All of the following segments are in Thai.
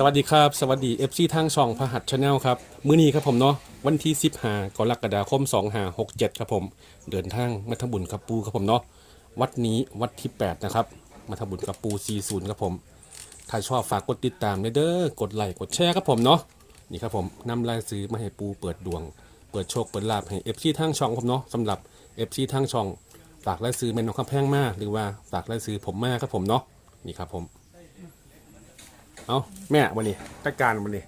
สวัสดีครับ สวัสดี FC ทางช่องพหัสชาแนลครับ มื้อนี้ครับผมเนาะวันที่ 15กรกฎาคม 2567 ครับผม เดินทางมาทำบุญกับปูครับผมเนาะวัดนี้วัดที่ 8 นะครับ มาทำบุญกับปู 40 ครับผม ถ้าชอบฝากกดติดตามเด้อกดไลค์กดแชร์ครับผมเนาะนี่ครับผมนำรายซื้อมาให้ปูเปิดดวง เปิดโชคเปิดลาภให้ FC ทางช่องผมเนาะสำหรับ FC ทางช่องฝากรายซื้อแม่นองคำแพงมากหรือว่าฝากรายซื้อผมมากครับผมเนาะนี่ครับผม เอาแม่วันนี้จัดการวันนี้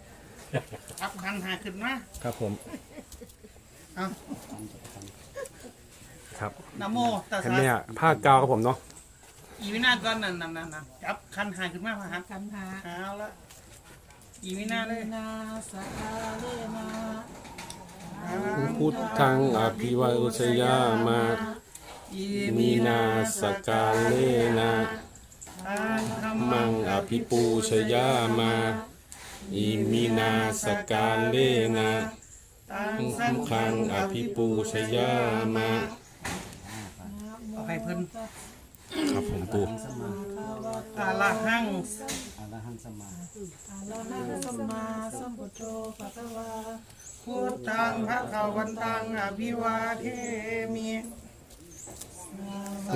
อับคันหาขึ้นมาครับผมเอาครับนะโมตัสให้สะแม่ผ้ากาวครับผมเนาะอีวินาก่อนนั่นนั่นนั่นนั่นจับคันหาขึ้นมาพะฮัทกันหาเอาละอีวินาเลยนาสกาเลนาพุทธังอภิวาชยามา อีมีนาสกาเลนะทางธรร มังอภิปูชยามาอิมีนาสกาเลนะทางพุสัทงธังอภิปูชยามาเอาให้เพิ่นครับผมปูอาละหังอาลาหังสัมมาสัมพุทโธภะคะวาพุทธังพระเขาวันตังอภิวาเทมิ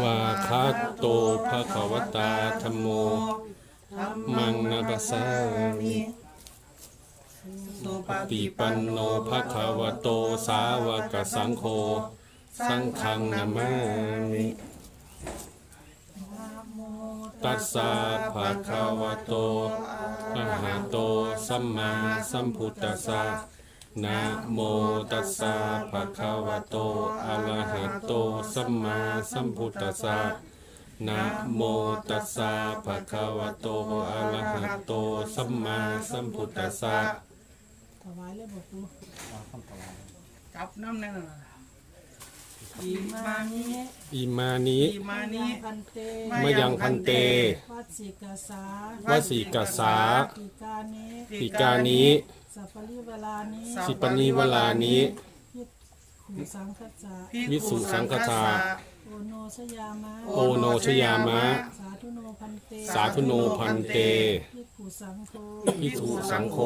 วาคาโตภะคะวตาธรรมโม มังนาบัสสามิสุปติฏิปันโนภะคะวโตสาวกสังโฆ สังฆังนามามิตัสสะภะคะวะโตอะระหะโต สัมมาสัมพุทธัสสะ นะโมตัสสะภะคะวะโตอะระหะโตสัมมาสัมพุทธัสสะนะโมตัสสะภะคะวะโตอะระหะโตสัมมาสัมพุทธัสสะถวายเลยบอกกูจับน้ำแน่นอนอีมานิอิมานิอีมานิพันเตมยังพันเต วัสิกาสาวสีกสาติกานิติกานิ สัพพลิเวลานิสิปนิวลานิพิษขู่สังคจาวิสุสังฆทาโอโนชยามะโอโนชยามะ สาธุโนพันเตสาธุโนพันเต พิษขู่สังโฆพิสุสังโฆ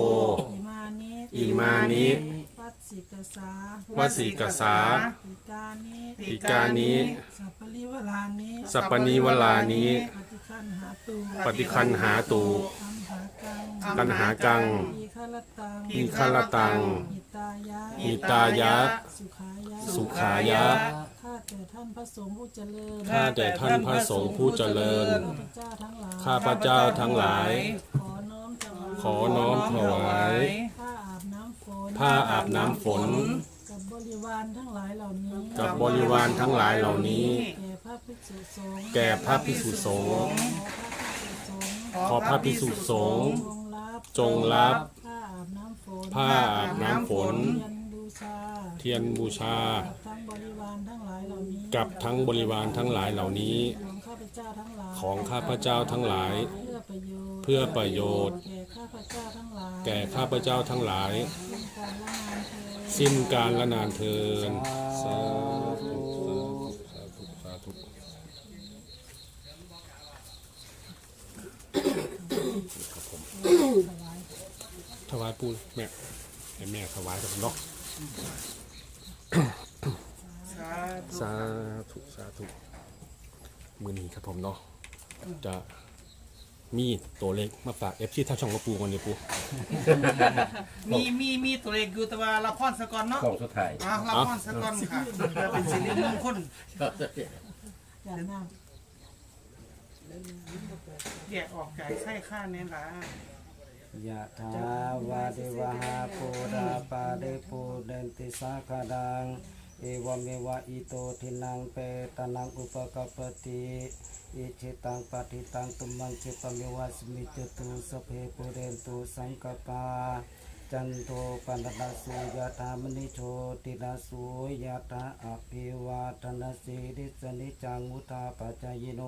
อิมานิอิมานิวัดสิกาสาวสีกสาติกานิติกานิสัพพลิเวลานิสัปปนิวลานิปฏิคันหาตูปฏิคันหาตูอัมหากังตันหากัง อีฆ ลตังอิคารตัง หิตายะหิตายะ สุขายะสุขายะ ข้าแต่ท่านพระสงฆ์ผู้เจริญข้าแต่ท่านพระสงฆ์ผู้เจริญ ข้าพเจ้าทั้งหลายข้าพเจ้าทั้งหลาย ขอน้อมถวายขอน้อมถวาย ผ้าอาบน้ำฝนผ้าอาบน้ำฝน กับบริวารทั้งหลายเหล่านี้กับบริวารทั้งหลายเหล่านี้ แก่พระภิกษุสงฆ์แก่พระภิกษุสงฆ์ขอพระภิกษุสงฆ์ขอพระภิกษุสงฆ์จงรับจงรับผ้าอาบน้ำฝน ผ้าอาบน้ำฝน เทียนบูชาเทียนบูชา ทั้งบริวารทั้งหลายเหล่านี้กับทั้งบริวารทั้งหลายเหล่านี้ ของข้าพเจ้าทั้งหลายของข้าพเจ้าทั้งหลาย เพื่อประโยชน์เพื่อประโยชน์ แก่ข้าพเจ้าทั้งหลายแก่ข้าพเจ้าทั้งหลายสิ้นการละงานเธอญ สิ้นการละนานเทินสาธุสาธุสาธุสาธุครับผม ถวายปูแม่ให้แม่ถวายกับผมเนาะสาธุสาธุสาธุมือนี้ครับผมเนาะจะมีตัวเลขมาฝากเอฟซีท่าช่องกระปูกันเดี๋ยวปูมีมีมีตัวเลขอยู่แต่ว่าละพรสกอนเนาะของสุดท้ายอะละพรสกอนค่ะเพื่อเป็นสิริมงคลอย่างน้แยกออกจากไส้ข้าเนี่ยล่ะ ยะถาวาเดวหาปูราปาเดปูเดนติสาคาดัง เอวเมวะอิโตทินังเปตนังอุปกปปติอิชิตังปฏิตังตุมังจิปเมวะสมิจตุสเพปุเรนตุสังกปาจันโทปันนาสุยะธามณิโชตินาสุยะธาอภิวาทนาสีริสนิจังมุตาปัจจายโน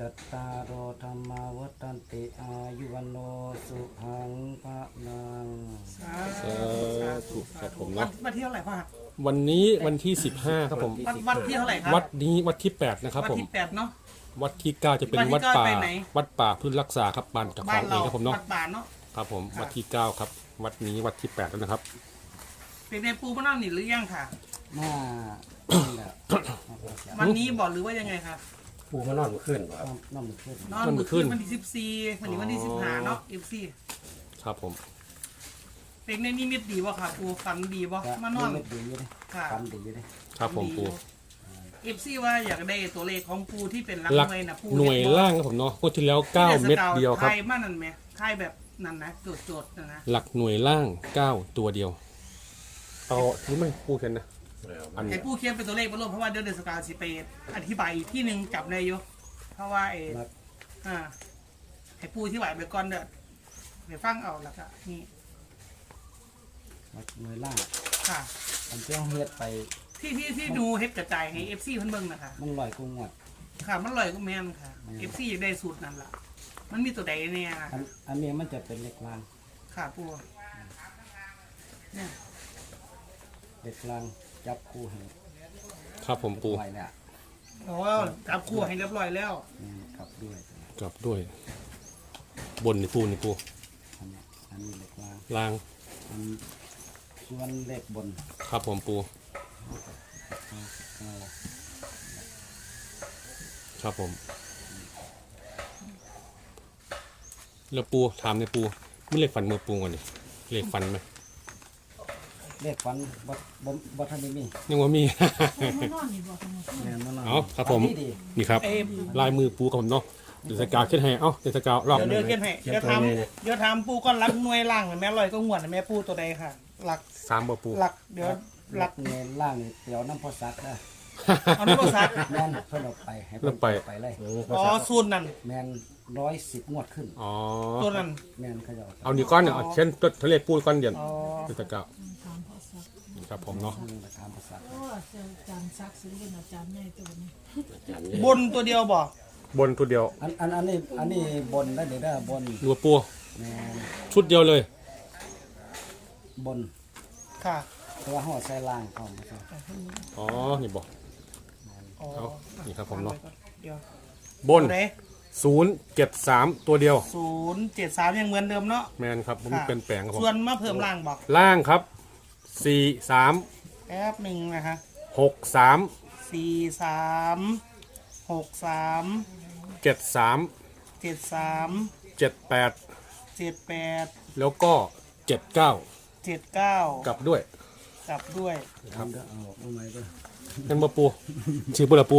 จัตตารโอธรรมาวัฏันติอายุวันโนสุขังพระนังสาสาธุครับผมวัเนาะดวัดที่เท่าไหร่พ่อครับวันนี้วันที่ 15 ครับผม วัดวัดที่เท่าไหร่ครับวัดนี้วัดที่ 8 นะครับวัดผม ที่แปดเนาะ วัดที่ 9 จะเป็นวัวัดดที่เก้าป่า ไปไหน วัดป่าพื้นรักษาครับบ้านเจ้าขบ้าอนงเอเรางครับผมเนาะ วัดป่าเนาะ ครับผม วัดที่เก้าครับ วัดนี้วัดที่แปดแล้วนะครับ เป็นในปูมานอนนี่หรือยังค่ะหน้านี่แหละวันนี้บอกหรือว่ายังไงครับ ปูมานอนขึ้นบ่ครับ น้ำมันขึ้นนอนวันเมื่อขึ้คืนนวันที่สิบสี่วันนี้วันที่สิบห้าเนาะเอฟซีครับผม เป็นในนิมิตดีบ่ค่ะปูฝันดีบ่ก็มานอนไม่ดีอยู่เลยค่ะ ฟันดีอยู่เลยครับผมปูเอฟซีว่าอยากได้ตัวเลขของปูที่เป็นหลักหลักหน่วยนะปูหน่วยล่างครับผมเนาะงวดที่แล้วเก้าเม็ดเดียวครับไทยมานั่นไหมไทยแบบนั่นนะโจดโจดๆนะนะหลักหน่วยล่างเก้าตัวเดียว เอาที่มันพูดกันนะ อันไอ้ปูเขียนเป็นตัวเลขบนโลกเพราะว่าเดี๋ยวเดือนสกาวสิไปอธิบายอีกที่หนึ่งจับได้อยู่เพราะว่าไอ้หลักอ่าไอ้ปูที่ไหวไปก่อนเด้อเดี๋ยวฟังเอาแล้วก็นี่หลักหน่วยล่างค่ะ อันที่เราเฮ็ดไปที่ที่ที่ดูเฮ็ดกระจายให้เอฟซีเพิ่นเบิ่งนะคะ มันลอยกุ้งหมดค่ะมันลอยก็แม่นค่ะแม่นเอฟซีอยากได้สูตรนั่นล่ะ มันมีตัวใดเนี่ยนะอันอันนี้มันจะเป็นเล็กลางค่ะปูเนี่ยเล็กลาง จับคู่ให้ครับผมปูไว้เนี่ยโอ้จับคู่ให้เรียบร้อยแล้ว นี่กลับด้วยกลับด้วย บนนี่ปูนี่ปูอันนี้อันนี้เล็กลางล่างอันส่วนเล็กบนครับผมปูเอาครับผม แล้วปูถามในปูไม่เลขฟันมือปูก่อนดิเลขฟันไหม เลขฟันบ่บ่บ่ทันได้มียังว่ามีนอนนี่บอกกันหมดแม่นบ่นอนเอาครับผมฟันดีนี่ครับ เอ้ยลายมือปูครับผมเนาะเดี๋ยวสกาวขึ้นให้เอ้าเดี๋ยวสกาวลอกเดี๋ยวเดี๋ยวเขียนให้เดี๋ยวทำเดี๋ยวทำปูก้อนรักหน่วยล่างแม่ลอยก็งวดแม่ปูตัวใดค่ะ หลักสามบ่ปู หลักเดี๋ยวหลักเงินล่างนี่เดี๋ยวน้ำพอซักนะเอาโทรศัพท์แม่นเพิ่นเอาไปให้เพิ่นไป ไปเลยอ๋อสูตรนั่นแม่นร้อยสิบงวดขึ้น อ๋อ ตัวนั้นแม่นเขาจะเอาไปเอานี่ก้อนเนี่ยเอาเช่นตัวทะเลปูก้อนเดียวอ๋อเดี๋ยวสกาวถามพ่อซัก ครับผมเนาะเพิ่นไปถามพอซักโอ้อาจารย์ซักซื้อเป็นอาจารย์ใหญ่ตัวนี้บนตัวเดียวบอกบนตัวเดียวอันอันอันนี้อันนี้บนได้เดี๋ยวได้บนรัวปูแม่นชุดเดียวเลย บนค่ะเพราะว่าห่อใส่ล่างพร้อมนะครับอ๋อ นี่บอก อ๋อเอานี่ครับผมเนาะ เดี๋ยวบนตัวไหนศูนย์เจ็ดสามตัวเดียว ศูนย์เจ็ดสามยังเหมือนเดิมเนาะแมนครับผมค่ะเป็นแปลงครับผมส่วนมาเพิ่มล่างบอกล่างครับ สี่สามแป๊บหนึ่งนะคะหกสามสี่สามหกสามเจ็ดสามเจ็ดสามเจ็ดแปดเจ็ดแปดแล้วก็เจ็ดเก้าเจ็ดเก้ากลับด้วยกลับด้วยทำเด้อเอาเอาไหมเด้อนั่นบ่ปูชื่อปูละปู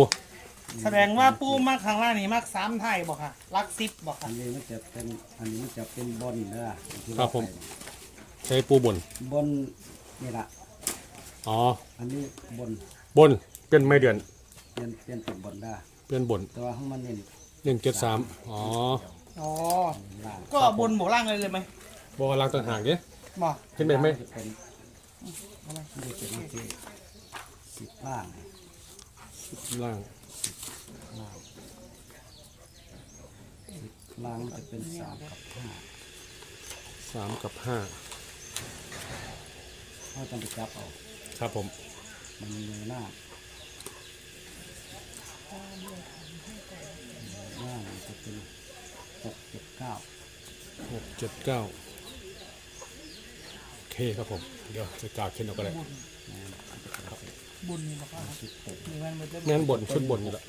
แสดงว่าปูมักข้างล่างนี่มักสามไทยบอกค่ะลักซิปบอกอัค่ะนนี้มันจะเป็นอันนี้มันจะเป็นบนเด้อที่ครับผมไปใช้ปูบนบน นี่ล่ะอ๋อ อันนี้บนบนเป็นไม่เดือน เปลี่ยนเปลี่ยนเป็นบนได้ เป็นบนแต่ว่าข้างมันเน้นหนึ่งเจ็ดสามอ๋ออ๋อ ล่างก็บนบวกล่างเลยเลยไหมบอกล่างต่างหากเนี่ยบอกเห็นไหมไหมจะเป็นมันจะเป็นที่สิบล่างล่างล่างมันจะเป็นสามกับห้าสามกับห้า เขาต้องไปจับเอาครับผม มันมีหน้าหน้ามันจะเป็นหกเจ็ดเก้าหกเจ็ดเก้าโอเคครับผม เดี๋ยวจะกล่าวเข็นเอาก็ได้บุญนี่บอกว่านี่มันเป็นแม่นบนชุดบนนี่แหละ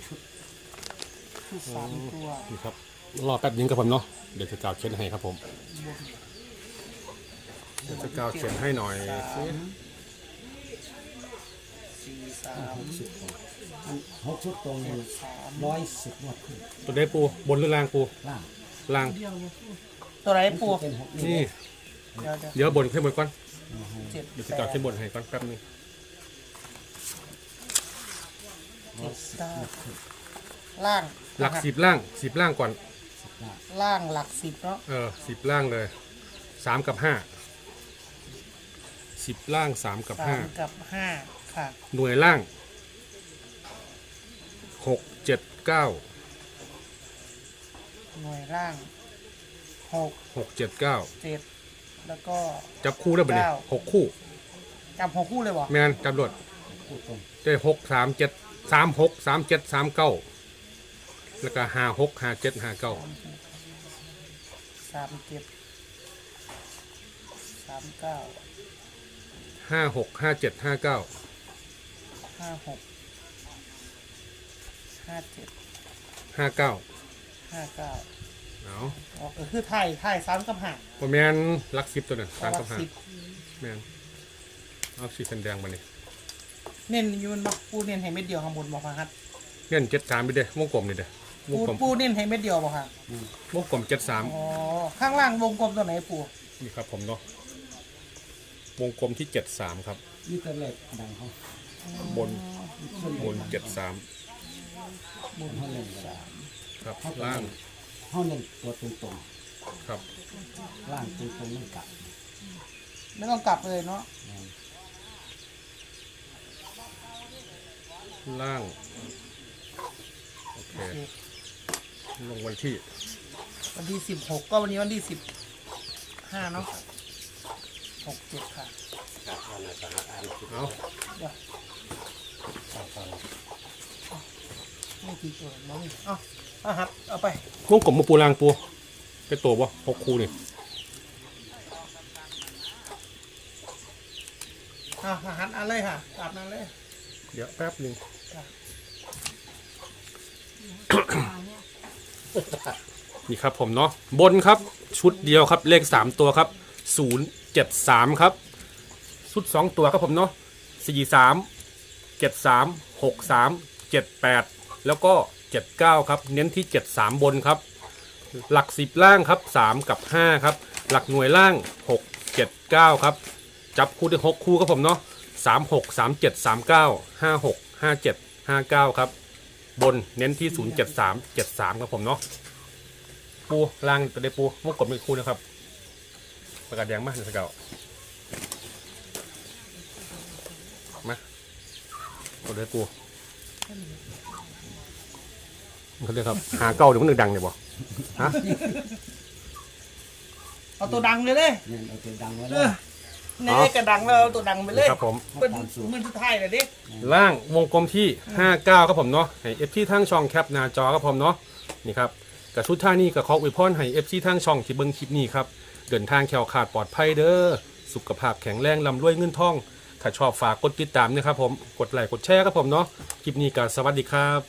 ชุดสามตัวนี่ครับ รอแป๊บนึงครับผมเนาะ เดี๋ยวจะกล่าวเข็นให้ครับผมเดี๋ยวจะกาวเข็นให้หน่อยสิสี่สามอันหกชุดตรงนี้ร้อยสิบงวดขึ้นตัวได้ปูบนหรือล่างปูล่างล่าง ตัวไหนปูเป็นหกนี่ เดี๋ยวเดี๋ยวเดี๋ยวบนขึ้นบนก่อนเจ็ดเดี๋ยวจะกาวขึ้นบนให้ก่อนแป๊บนึงเจ็ดเก้าล่างหลักสิบล่างสิบล่างก่อน ล่างหลักสิบเนาะเออสิบล่างเลยสามกับห้า สิบล่างสามกับสาห้ามกับห้าค่ะหน่วยล่างหกเจ็ดเก้าหน่วยล่างหกหกเจ็ดเก้าเจ็ดแล้วก็ จับคู่ได้ปะเนี่ยเก้า หกคู่จับหกคู่เลยบอกแมนจับรวดคู่ตรงได้หกสามเจ็ดสามหกสามเจ็ดสามเก้าแล้วก็ห้าหกห้าเจ็ดห้าเก้าสามเจ็ดสามเก้า ห้าหกห้าเจ็ดห้าเก้าห้าหกห้าเจ็ดห้าเก้าห้าเก้าเอาออกเออคือไทยไทยซ้ำกับห่างพอแมนลักซิปตัวนั้นตามกับหาสิบแมนเอาสีแดงมาเลยเน้นอยูมันบอกปูเน้นให้เม็ดเดียวข้างบนบอกค่ะฮัทเงี้ยเจ็ดสามไปเด้วงกลมนี่เด้วงปูกลมปูเน้นให้เม็ดเดียวบอกค่ะวงกลมเจ็ดสามอ๋อข้างล่างวงกลมตัวไหนปูนี่ครับผมเนาะ วงกลมที่เจ็ดสามครับ นี่ตัวเลขดังเขาบนบนเจ็ดสามบนเขาเล่นก็ได้ครับล่างเขาเล่นตัวตรงครับๆล่างตรงๆมันกลับไม่ต้องกลับเลยเนาะล่างโอเคโอเคลงวันที่วันที่สิบหกก็วันนี้วันที่สิบห้าเนาะ หกเจ็ดค่ะเอาเดี๋ยวไม่กี่ตัวน้องเอาเอาฮัทเอาไปวงกลมมาปูล่างปูเป็นตัวบ่หกคูนี่เอาฮัทเอะไรค่ะกลับนั่นเลย เดี๋ยวแป๊บหนึ่งนี่ครับผมเนาะบนครับชุดเดียวครับเลขสามตัวครับศูนย์ จ็ดสามครับ ชุดสองตัวครับผมเนาะสี่สามเจ็ดสามหกสามเจ็ดแปดแล้วก็เจ็ดเก้าครับ เน้นที่เจ็ดสามบนครับ หลักสิบล่างครับสามกับห้าครับ หลักหน่วยล่างหกเจ็ดเก้าครับ จับคู่ได้หกคู่ครับผมเนาะสามหกสามเจ็ดสามเก้าห้าหกห้าเจ็ดห้าเก้าครับ บนเน้นที่ศูนย์เจ็ดสามเจ็ดสามครับผมเนาะปูล่างตัวได้ปูมุกกดเป็นคู่นะครับ ประกาศแดงมากเลยสเกามาตัวได้ปูเขาเรียกครับ หาเก้าเดี๋ยวมันดังเนี่ยบ่ฮะเอาตัวดังเลยเลยเนี่ยเอาตัวดังไว้เอเลยอในกระดังแล้วเอาตัวดังไปเลยครับผม เป็นมือสุดท้ายเลยดิล่างวงกลมที่ 59ครับผมเนาะให้เอฟที่ทั้งช่องแคปหน้าจอครับผมเนาะนี่ครับกับชุดท่านี้กับขออวยพรให้เอฟที่ทั้งช่องที่เบิ่งคลิปนี้ครับ เดินทางแขวขาดปลอดภัยเด้อสุขภาพแข็งแรงลำรวยเงินทอง ถ้าชอบฝากกดติดตามนะครับผม กดไลค์กดแชร์ครับผมเนาะ คลิปนี้ก็สวัสดีครับ